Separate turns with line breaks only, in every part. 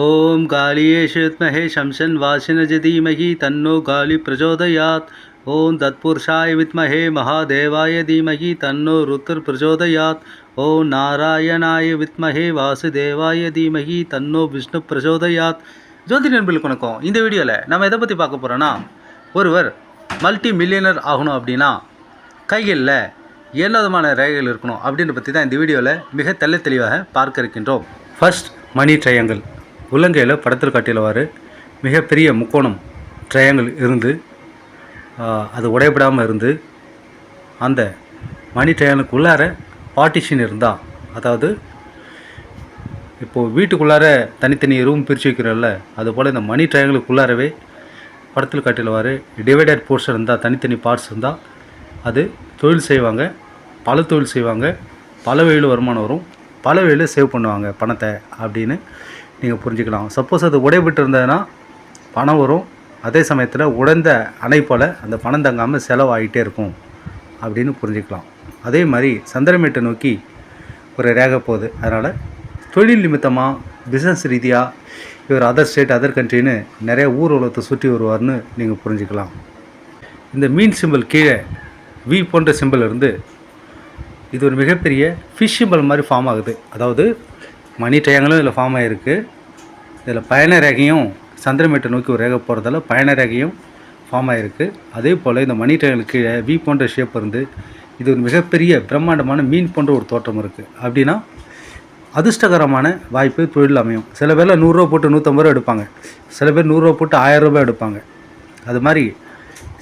ஓம் காலியேஷுத்மஹே சம்சன் வாசினஜ தீமஹி தன்னோ காலி பிரச்சோதயாத் ஓம் தத்புருஷாய வித்மஹே மகாதேவாய தீமஹி தன்னோ ருத்ர பிரச்சோதயாத் ஓம் நாராயணாய வித்மஹே வாசுதேவாய தீமஹி தன்னோ விஷ்ணு பிரச்சோதயாத் ஜோதி நண்பர்களுக்கு வணக்கம். இந்த வீடியோவில் நம்ம எதை பற்றி பார்க்க போகிறோன்னா ஒருவர் மல்டி மில்லியனர் ஆகணும் அப்படின்னா கைகளில் என்ன விதமான ரேகைகள் இருக்கணும் அப்படின்ற பற்றி தான் இந்த வீடியோவில் மிக தெல்ல தெளிவாக பார்க்க இருக்கின்றோம். ஃபர்ஸ்ட் மணி ட்ரையங்கள் உள்ளங்கையில் படத்தில் காட்டியவாறு மிகப்பெரிய முக்கோணம் ட்ரையாங்கிள் இருந்து அது உடையப்படாமல் இருந்து அந்த மணி ட்ரையாங்கிளுக்கு உள்ளார பார்ட்டிஷன் இருந்தால் அதாவது இப்போது வீட்டுக்குள்ளார தனித்தனி ரூம் பிரித்து வைக்கிறோம்ல அதுபோல் இந்த மணி ட்ரையாங்கிளுக்குள்ளாரவே படத்தில் காட்டிலவாறு டிவைடட் போர்ஷன் இருந்தால் தனித்தனி பார்ட்ஸ் இருந்தால் அது தொழில் செய்வாங்க பல தொழில் செய்வாங்க பல வழியில் வருமானம் வரும் பல வழியில் சேவ் பண்ணுவாங்க பணத்தை அப்படின்னு நீங்கள் புரிஞ்சுக்கலாம். சப்போஸ் அது உடைபட்டு இருந்ததுன்னா பணம் வரும். அதே சமயத்தில் உடைந்த அணை போல் அந்த பணம் தங்காமல் செலவாகிட்டே இருக்கும் அப்படின்னு புரிஞ்சுக்கலாம். அதே மாதிரி சந்திரமேட்டை நோக்கி ஒரு ரேகை போகுது. அதனால் தொழில் நிமித்தமாக பிஸ்னஸ் ரீதியாக இவர் அதர் ஸ்டேட் அதர் கண்ட்ரின்னு நிறைய ஊர் உலகத்தை சுற்றி வருவார்னு நீங்கள் புரிஞ்சுக்கலாம். இந்த மீன் சிம்பிள் கீழே வி போன்ற சிம்பிள் இருந்து இது ஒரு மிகப்பெரிய ஃபிஷ் சிம்பிள் மாதிரி ஃபார்ம் ஆகுது. அதாவது மணி ட்ரையாங்களும் இதில் ஃபார்ம் ஆகிருக்கு இதில் பயண ரேகையும் சந்திரமேட்டை நோக்கி ஒரு ரேகை போகிறதால பயண ரேகையும் ஃபார்ம் ஆகிருக்கு அதே போல் இந்த மணி ட்ரையாங்களுக்கு கீழே வி போன்ற ஷேப் இருந்து இது ஒரு மிகப்பெரிய பிரம்மாண்டமான மீன் போன்ற ஒரு தோற்றம் இருக்குது அப்படின்னா அதிர்ஷ்டகரமான வாய்ப்பு தொழில் அமையும். சில பேரில் நூறுரூவா போட்டு நூற்றம்பது ரூபா எடுப்பாங்க. சில பேர் நூறுரூவா போட்டு ஆயிரம் ரூபாய் எடுப்பாங்க. அது மாதிரி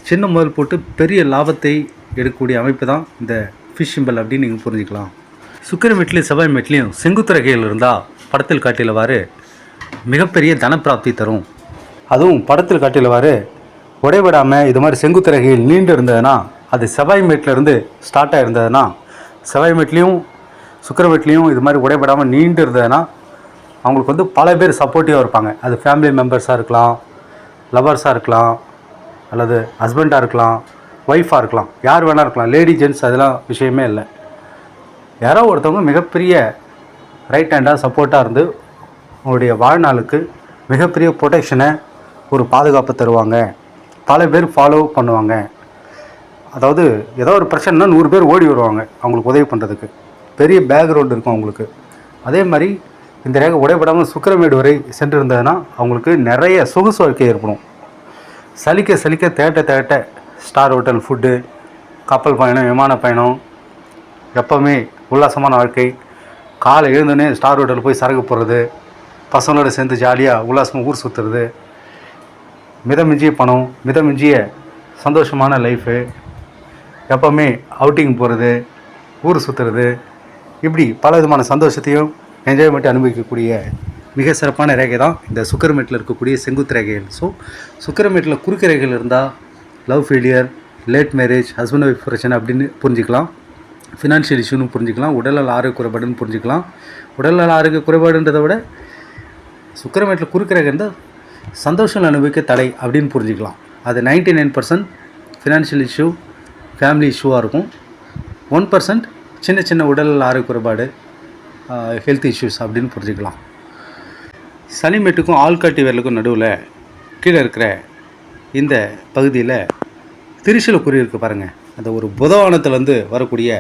சின்ன முதல் போட்டு பெரிய லாபத்தை எடுக்கக்கூடிய அமைப்பு தான் இந்த ஃபிஷ் சிம்பிள் அப்படின்னு நீங்கள் புரிஞ்சுக்கலாம். சுக்கிர மெட்லையும் செவ்வாய் மெட்லையும் செங்குத்துறைகையில் இருந்தால் படத்தில் காட்டியவாறு மிகப்பெரிய தனப்பிராப்தி தரும். அதுவும் படத்தில் காட்டியவாறு உடைவிடாமல் இது மாதிரி செங்குத்துறைகையில் நீண்டு இருந்ததுன்னா அது செவ்வாய் மேட்டில் இருந்து ஸ்டார்ட் ஆகிருந்ததுன்னா செவ்வாய் மேட்லேயும் சுக்கிர வீட்லேயும் இது மாதிரி உடைபடாமல் நீண்டு இருந்ததுன்னா அவங்களுக்கு வந்து பல பேர் சப்போர்ட்டிவாக இருப்பாங்க. அது ஃபேமிலி மெம்பர்ஸாக இருக்கலாம் லவர்ஸாக இருக்கலாம் அல்லது ஹஸ்பண்டாக இருக்கலாம் ஒய்ஃபாக இருக்கலாம் யார் வேணால் இருக்கலாம் லேடி ஜென்ட்ஸ் அதெல்லாம் விஷயமே இல்லை. யாரோ ஒருத்தவங்க மிகப்பெரிய ரைட் ஹேண்டாக சப்போர்ட்டாக இருந்து உங்களுடைய வாழ்நாளுக்கு மிகப்பெரிய ப்ரொடெக்ஷனை ஒரு பாதுகாப்பு தருவாங்க. பல பேர் ஃபாலோ பண்ணுவாங்க. அதாவது ஏதோ ஒரு பிரச்சனைனா நூறு பேர் ஓடி வருவாங்க அவங்களுக்கு உதவி பண்ணுறதுக்கு பெரிய பேக்ரவுண்ட் இருக்கும் அவங்களுக்கு. அதே மாதிரி இந்த ரேகை உடைபடாமல் சுக்கரமேடு வரை சென்றிருந்ததுன்னா அவங்களுக்கு நிறைய சொகுசு வாழ்க்கை ஏற்படும். சலிக்க சலிக்க தேட்ட தேட்ட ஸ்டார் ஹோட்டல் ஃபுட்டு கப்பல் பயணம் விமான பயணம் எப்போவுமே உல்லாசமான வாழ்க்கை. காலை எழுந்தோடனே ஸ்டார் ஹோட்டல் போய் சரகு போடுறது. பசங்களோட சேர்ந்து ஜாலியாக உல்லாசமாக ஊர் சுற்றுறது மிதமிஞ்சிய பணம் மிதமிஞ்சிய சந்தோஷமான லைஃபு எப்போவுமே அவுட்டிங் போகிறது ஊர் சுற்றுறது இப்படி பல விதமான சந்தோஷத்தையும் என்ஜாய்மெண்ட்டை அனுபவிக்கக்கூடிய மிக சிறப்பான ரேகை தான் இந்த சுக்கரமேட்டில் இருக்கக்கூடிய செங்குத்து ரேகைகள். ஸோ சுக்கரமேட்டில் குறுக்கு ரேகைகள் இருந்தால் love failure late marriage husband wife பிரச்சனை அப்படின்னு புரிஞ்சுக்கலாம். ஃபினான்ஷியல் இஷ்யூன்னு புரிஞ்சுக்கலாம். உடல்நல ஆரோக்கிய குறைபாடுன்னு புரிஞ்சுக்கலாம். உடல்நல ஆரோக்கிய குறைபாடுன்றதை விட சுக்கரமேட்டில் குறுக்கு இருந்தால் சந்தோஷம் அனுபவிக்க தடை அப்படின்னு புரிஞ்சுக்கலாம். அது ninety nine percent financial issue family இஷ்யூவாக இருக்கும். ஒன் பர்சன்ட் சின்ன சின்ன உடல் ஆரோக்கிய குறைபாடு ஹெல்த் இஷ்யூஸ் அப்படின்னு புரிஞ்சுக்கலாம். சனிமேட்டுக்கும் ஆள்காட்டி விரலுக்கும் நடுவில் கீழே இருக்கிற இந்த பகுதியில் திருச்சியில் குறி இருக்குது பாருங்கள் அந்த ஒரு புதவானத்துலேருந்து வரக்கூடிய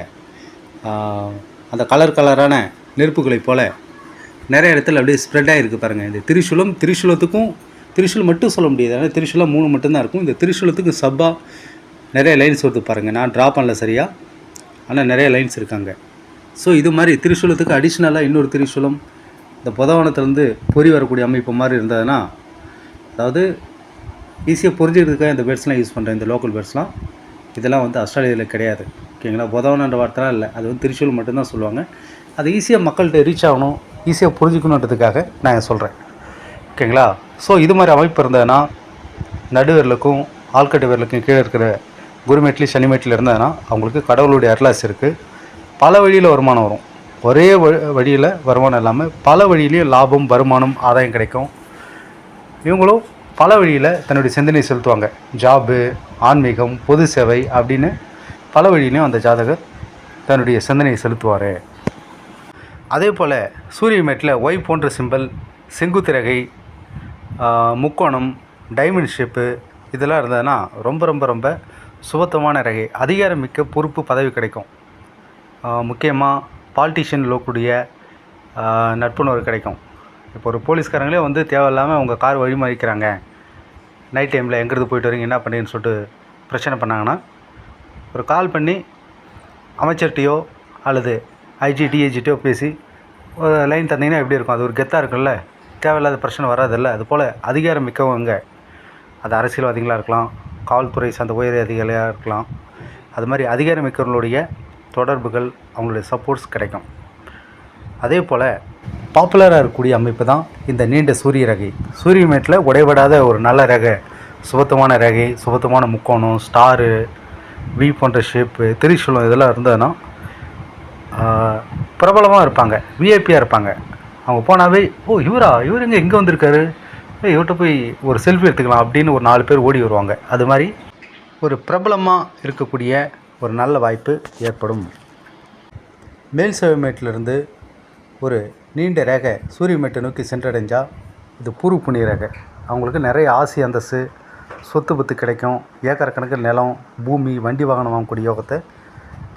அந்த கலர் கலரான நெருப்புகளைப் போல் நிறைய இடத்துல அப்படியே ஸ்ப்ரெட் ஆகிருக்கு பாருங்கள் இந்த திரிசூலம் திரிசூலத்துக்கும் திரிசூலம் மட்டும் சொல்ல முடியாது. ஆனால் திரிசூலம் மூணு மட்டும்தான் இருக்கும். இந்த திரிசூலத்துக்கு சப்பாக நிறைய லைன்ஸ் வருது பாருங்கள் நான் ட்ரா பண்ணல சரியாக ஆனால் நிறைய லைன்ஸ் இருக்காங்க. ஸோ இது மாதிரி திரிசூலத்துக்கு அடிஷ்னலாக இன்னொரு திரிசூலம் இந்த புதவனத்துலேருந்து பொறி வரக்கூடிய அமைப்பு மாதிரி இருந்ததுன்னா அதாவது ஈஸியாக புரிஞ்சுக்கிறதுக்காக இந்த பேர்ட்ஸ்லாம் யூஸ் பண்ணுறேன் இந்த லோக்கல் பேர்ட்ஸ்லாம் இதெல்லாம் வந்து ஆஸ்திரேலியாவில் கிடையாது. ஓகேங்களா? புதவனன்ற வார்த்தைலாம் இல்லை. அது வந்து திரிசூல் மட்டும்தான் சொல்லுவாங்க. அது ஈஸியாக மக்கள்கிட்ட ரீச் ஆகணும் ஈஸியாக புரிஞ்சுக்கணுன்றதுக்காக நான் சொல்கிறேன் ஓகேங்களா? ஸோ இது மாதிரி அமைப்பு இருந்ததுன்னா நடுவர்களுக்கும் ஆழ்கட்டு விரலுக்கும் கீழே இருக்கிற குருமேட்லி சனிமேட்டில் இருந்ததுன்னா அவங்களுக்கு கடவுளுடைய அருளாசி இருக்குது பல வழியில் வருமானம் வரும். ஒரே வழியில் வருமானம் இல்லாமல் பல வழியிலையும் லாபம் வருமானம் ஆதாயம் கிடைக்கும். இவங்களும் பல வழியில் தன்னுடைய சிந்தனை செலுத்துவாங்க. ஜாபு ஆன்மீகம் பொது சேவை அப்படின்னு பல வழியிலையும் அந்த ஜாதகர் தன்னுடைய சிந்தனையை செலுத்துவார். அதே போல் சூரிய மேட்டில் ஒய் போன்ற சிம்பல் செங்குத்து ரகை முக்கோணம் டைமண்ட் ஷேப்பு இதெல்லாம் இருந்ததுன்னா ரொம்ப ரொம்ப ரொம்ப சுபத்தமான ரகை. அதிகாரம் மிக்க பொறுப்பு பதவி கிடைக்கும். முக்கியமாக பாலிட்டிஷியன் லோக்குடைய நட்புணர்வு கிடைக்கும். இப்போ ஒரு போலீஸ்காரங்களே வந்து தேவையில்லாமல் உங்கள் கார் வழிமறிக்கிறாங்க. நைட் டைமில் எங்கேருந்து போயிட்டு வரீங்க என்ன பண்ணுறீங்கன்னு சொல்லிட்டு பிரச்சனை பண்ணாங்கன்னா ஒரு கால் பண்ணி அமைச்சர்கிட்டையோ அல்லது ஐஜி டிஐஜிட்டையோ பேசி ஒரு லைன் தந்தீங்கன்னா எப்படி இருக்கும்? அது ஒரு கெத்தாக இருக்கும்ல. தேவையில்லாத பிரச்சனை வராதில்ல. அதுபோல் அதிகாரம் மிக்கவங்க அது அரசியல்வாதிகளாக இருக்கலாம் காவல்துறை சார்ந்த உயர் அதிகாரியாக இருக்கலாம். அது மாதிரி அதிகாரம் மிக்கவர்களுடைய தொடர்புகள் அவங்களுடைய சப்போர்ட்ஸ் கிடைக்கும். அதே போல் பாப்புலராக இருக்கக்கூடிய அமைப்பு தான் இந்த நீண்ட சூரிய ரகை. சூரிய மேட்டில் உடைபடாத ஒரு நல்ல ரகை. சுபத்தமான ரகை சுபத்தமான முக்கோணம் ஸ்டாரு வி போன்ற ஷேப்பு திரிசூலம் இதெல்லாம் இருந்ததுன்னா பிரபலமாக இருப்பாங்க விஐபியாக இருப்பாங்க. அவங்க போனாவே ஓ இவரா? இவர் எங்கே இங்கே வந்திருக்காரு? ஏய் இவர்கிட்ட போய் ஒரு செல்ஃபி எடுத்துக்கலாம் அப்படின்னு ஒரு நாலு பேர் ஓடி வருவாங்க. அது மாதிரி ஒரு பிரபலமாக இருக்கக்கூடிய ஒரு நல்ல வாய்ப்பு ஏற்படும். மேல் செவமேட்டிலிருந்து ஒரு நீண்ட ரேகை சூரியமேட்டை நோக்கி சென்றடைஞ்சால் இது பூர்வ புண்ணிய ரேகை. அவங்களுக்கு நிறைய ஆசி அந்தஸ்து சொத்து பத்து கிடைக்கும் ஏக்கர் கணக்கில் நிலம் பூமி வண்டி வாகனம் வாங்கக்கூடிய யோகத்தை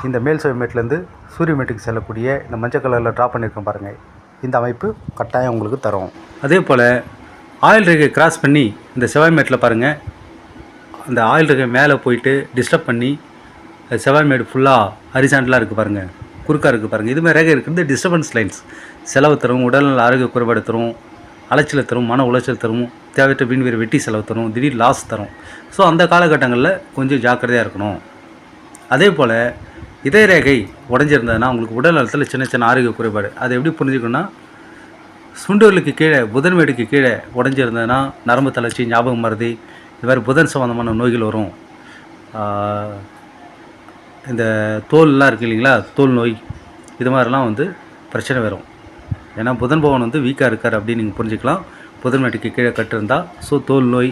இந்த மேல் செவமேட்லேருந்து சூரியமேட்டுக்கு செல்லக்கூடிய இந்த மஞ்சள் கலரில் ட்ராப் பண்ணியிருக்கோம் பாருங்கள் இந்த அமைப்பு கட்டாயம் உங்களுக்கு தரும். அதே போல் ஆயில் ரேகை கிராஸ் பண்ணி இந்த செவ்வாய்மேட்டில் பாருங்கள் அந்த ஆயில் ரேகை மேலே போயிட்டு டிஸ்டர்ப் பண்ணி அது செவ்வாய் மேடு ஃபுல்லாக ஹரிசாண்டலாக இருக்குது பாருங்கள் குறுக்காக இருக்குது பாருங்கள் இதுமாதிரி ரேகை இருக்கிறது டிஸ்டர்பன்ஸ் லைன்ஸ் செலவு தரும் உடல்நல ஆரோக்கிய குறைபாடு தரும். அலைச்சலை தரும் மன உளைச்சல் தரும் தேவையற்ற வீண் வீர வெட்டி செலவு தரும் திடீர் லாஸ் தரும். ஸோ அந்த காலகட்டங்களில் கொஞ்சம் ஜாக்கிரதையாக இருக்கணும். அதே போல் இதய ரேகை உடஞ்சிருந்ததுன்னா உங்களுக்கு உடல் நலத்தில் சின்ன சின்ன ஆரோக்கிய குறைபாடு. அதை எப்படி புரிஞ்சுக்கணும்னா சுண்டூர்களுக்கு கீழே புதன் மேடுக்கு கீழே உடஞ்சிருந்ததுன்னா நரம்பு தளர்ச்சி ஞாபகம் மருதி இது மாதிரி புதன் சம்மந்தமான நோய்கள் வரும். இந்த தோல்லாம் இருக்கு இல்லைங்களா? தோல் நோய் இது மாதிரிலாம் வந்து பிரச்சனை வரும். ஏன்னா புதன் பவன் வந்து வீக்காக இருக்கார் அப்படின்னு நீங்கள் புரிஞ்சுக்கலாம். புதன் மேட்டுக்கு கீழே கட்டிருந்தா ஸோ தோல் நோய்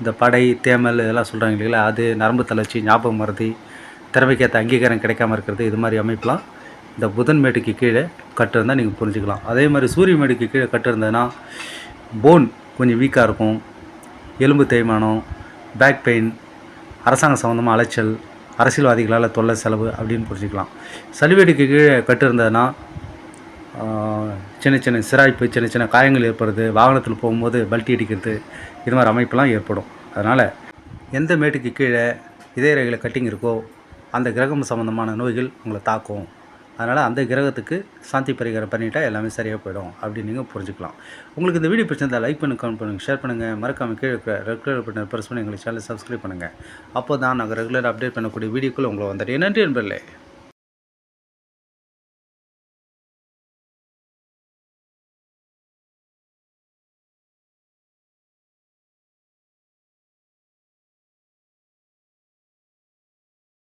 இந்த படை தேமல் இதெல்லாம் சொல்கிறாங்க இல்லைங்களா? அது நரம்பு தளர்ச்சி ஞாபகம் மறதி திறமைக்கேற்ற அங்கீகாரம் கிடைக்காம இருக்கிறது இது மாதிரி அமைப்பெலாம் இந்த புதன் மேட்டுக்கு கீழே கட்டிருந்தால் நீங்கள் புரிஞ்சுக்கலாம். அதே மாதிரி சூரிய மேட்டுக்கு கீழே கட்டிருந்ததுன்னா போன் கொஞ்சம் வீக்காக இருக்கும் எலும்பு தேய்மானம் பேக் பெயின் அரசாங்க சம்மந்தமாக அலைச்சல் அரசியல்வாதிகளால் தொல்லை செலவு அப்படின்னு புரிஞ்சுக்கலாம். சளிவேட்டுக்கு கீழே கட்டிருந்ததுன்னா சின்ன சின்ன சிராய்ப்பு சின்ன சின்ன காயங்கள் ஏற்படுறது வாகனத்தில் போகும்போது பல்ட்டி அடிக்கிறது இது மாதிரி அமைப்பெல்லாம் ஏற்படும். அதனால் எந்த மேட்டுக்கு கீழே இதய ரகையில் கட்டிங் இருக்கோ அந்த கிரகம் சம்மந்தமான நோய்கள் உங்களை தாக்கும். அதனால் அந்த கிரகத்துக்கு சாந்தி பரிகாரம் பண்ணிட்டா எல்லாமே சரியாக போயிடும் அப்படின்னு நீங்கள் புரிஞ்சுக்கலாம். உங்களுக்கு இந்த வீடியோ பிரச்சனை லைக் பண்ணுங்க கமெண்ட் பண்ணுங்கள் ஷேர் பண்ணுங்கள் மறக்காமல் கீழே இருக்கிற ரெகுலர் பண்ண ப்ரெஸ் பண்ணி எங்களுக்கு சேனல் சப்ஸ்கிரைப் பண்ணுங்கள் அப்போ தான் நாங்கள் ரெகுலர் அப்டேட் பண்ணக்கூடிய வீடியோக்குள்ளே உங்களை வந்துட்டு நன்றி நண்பர்களே.